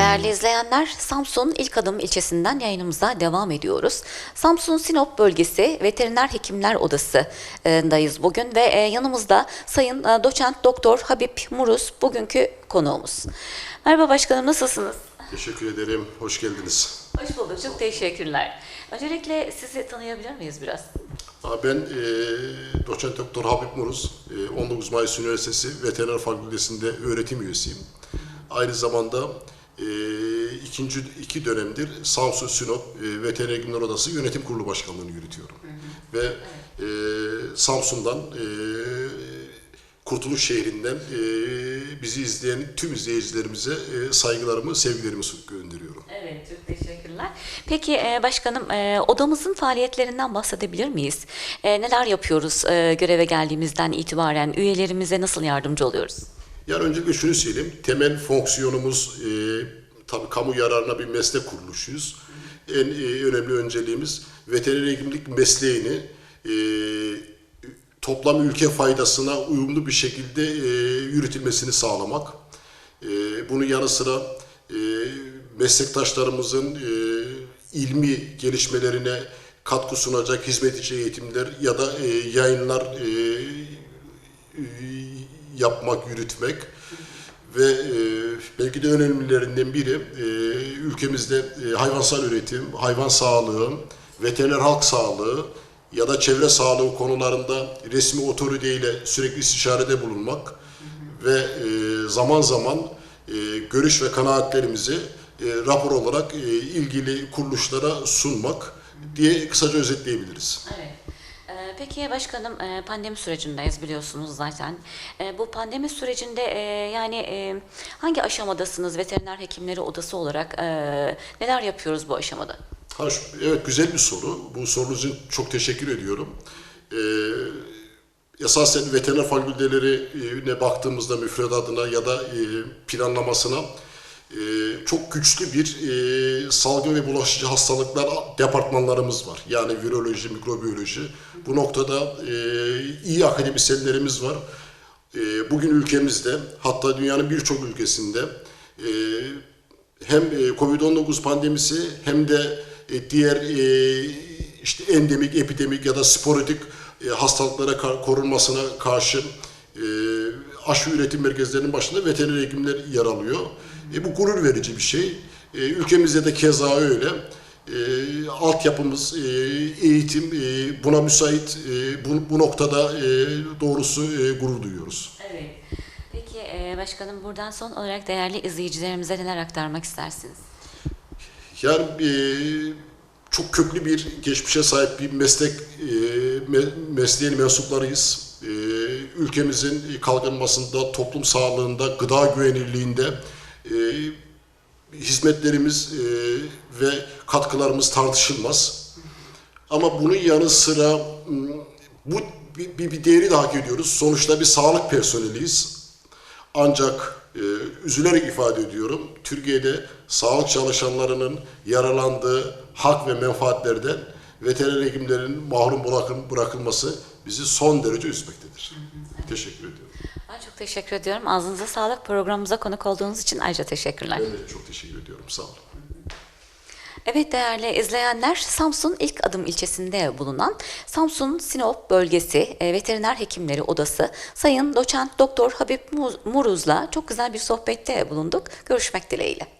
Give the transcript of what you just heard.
Değerli izleyenler, Samsun İlk Adım ilçesinden yayınımıza devam ediyoruz. Samsun Sinop Bölgesi Veteriner Hekimler Odası'ndayız bugün ve e, yanımızda Sayın e, Doçent Doktor Habib Muruz bugünkü konuğumuz. Merhaba başkanım nasılsınız? Teşekkür ederim. Hoş geldiniz. Hoş bulduk, çok teşekkürler. Öncelikle sizi tanıyabilir miyiz biraz? Ben e, doçent doktor Habib Muruz, e, 19 Mayıs Üniversitesi Veteriner Fakültesi'nde öğretim üyesiyim. Aynı zamanda ikinci iki dönemdir Samsun Sinop e, Veteriner Hekimler Odası Yönetim Kurulu Başkanlığı'nı yürütüyorum. Ve e, Samsun'dan e, Kurtuluş şehrinden e, bizi izleyen tüm izleyicilerimize e, saygılarımı, sevgilerimi gönderiyorum. Evet, çok teşekkürler. Peki e, başkanım, e, odamızın faaliyetlerinden bahsedebilir miyiz? E, Neler yapıyoruz e, göreve geldiğimizden itibaren? Üyelerimize nasıl yardımcı oluyoruz? Yani öncelikle şunu söyleyeyim. Temel fonksiyonumuz e, tabii kamu yararına bir meslek kuruluşuyuz. En e, önemli önceliğimiz veteriner hekimlik mesleğini e, toplam ülke faydasına uyumlu bir şekilde e, yürütülmesini sağlamak. E, bunun yanı sıra e, meslektaşlarımızın e, ilmi gelişmelerine katkı sunacak hizmet içi eğitimler ya da e, yayınlar e, yapmak, yürütmek ve e, belki de önemlilerinden biri e, ülkemizde e, hayvansal üretim, hayvan sağlığı, veteriner halk sağlığı ya da çevre sağlığı konularında resmi otoriteyle sürekli istişarede bulunmak ve e, zaman zaman e, görüş ve kanaatlerimizi e, rapor olarak e, ilgili kuruluşlara sunmak diye kısaca özetleyebiliriz. Evet. Peki başkanım e, pandemi sürecindeyiz biliyorsunuz zaten. E, Bu pandemi sürecinde e, yani hangi aşamadasınız veteriner hekimleri odası olarak neler yapıyoruz bu aşamada? Ha, şu- evet güzel bir soru. Bu sorunuz için çok teşekkür ediyorum. Esasen veteriner fakültelerine baktığımızda müfredatına ya da planlamasına çok güçlü bir e, salgın ve bulaşıcı hastalıklar departmanlarımız var. Yani viroloji, mikrobiyoloji. Bu noktada e, iyi akademisyenlerimiz var. E, bugün ülkemizde hatta dünyanın birçok ülkesinde hem e, Covid-19 pandemisi hem de diğer işte endemik, epidemik ya da sporadik hastalıklara korunmasına karşı aşı üretim merkezlerinin başında veteriner hekimler yer alıyor. E, bu gurur verici bir şey. E, ülkemizde de keza öyle. E, altyapımız, e, eğitim e, buna müsait. E, bu, bu noktada e, doğrusu e, gurur duyuyoruz. Evet. Peki e, başkanım buradan son olarak değerli izleyicilerimize neler aktarmak istersiniz? Yani e, çok köklü bir geçmişe sahip bir meslek e, me- mesleğin mensuplarıyız. E, ülkemizin kalkınmasında, toplum sağlığında, gıda güvenilirliğinde e, hizmetlerimiz e, ve katkılarımız tartışılmaz. Ama bunun yanı sıra bu bir, bir, değeri de ediyoruz. Sonuçta bir sağlık personeliyiz. Ancak e, üzülerek ifade ediyorum, Türkiye'de sağlık çalışanlarının yaralandığı hak ve menfaatlerden veteriner hekimlerin mahrum bırakılması bizi son derece üzmektedir. Teşekkür ediyorum. Ben çok teşekkür ediyorum. Ağzınıza sağlık. Programımıza konuk olduğunuz için ayrıca teşekkürler. Ben de çok teşekkür ediyorum. Sağ olun. Evet değerli izleyenler, Samsun İlk Adım ilçesinde bulunan Samsun Sinop Bölgesi e, Veteriner Hekimleri Odası Sayın Doçent Doktor Habib Muruz'la çok güzel bir sohbette bulunduk. Görüşmek dileğiyle.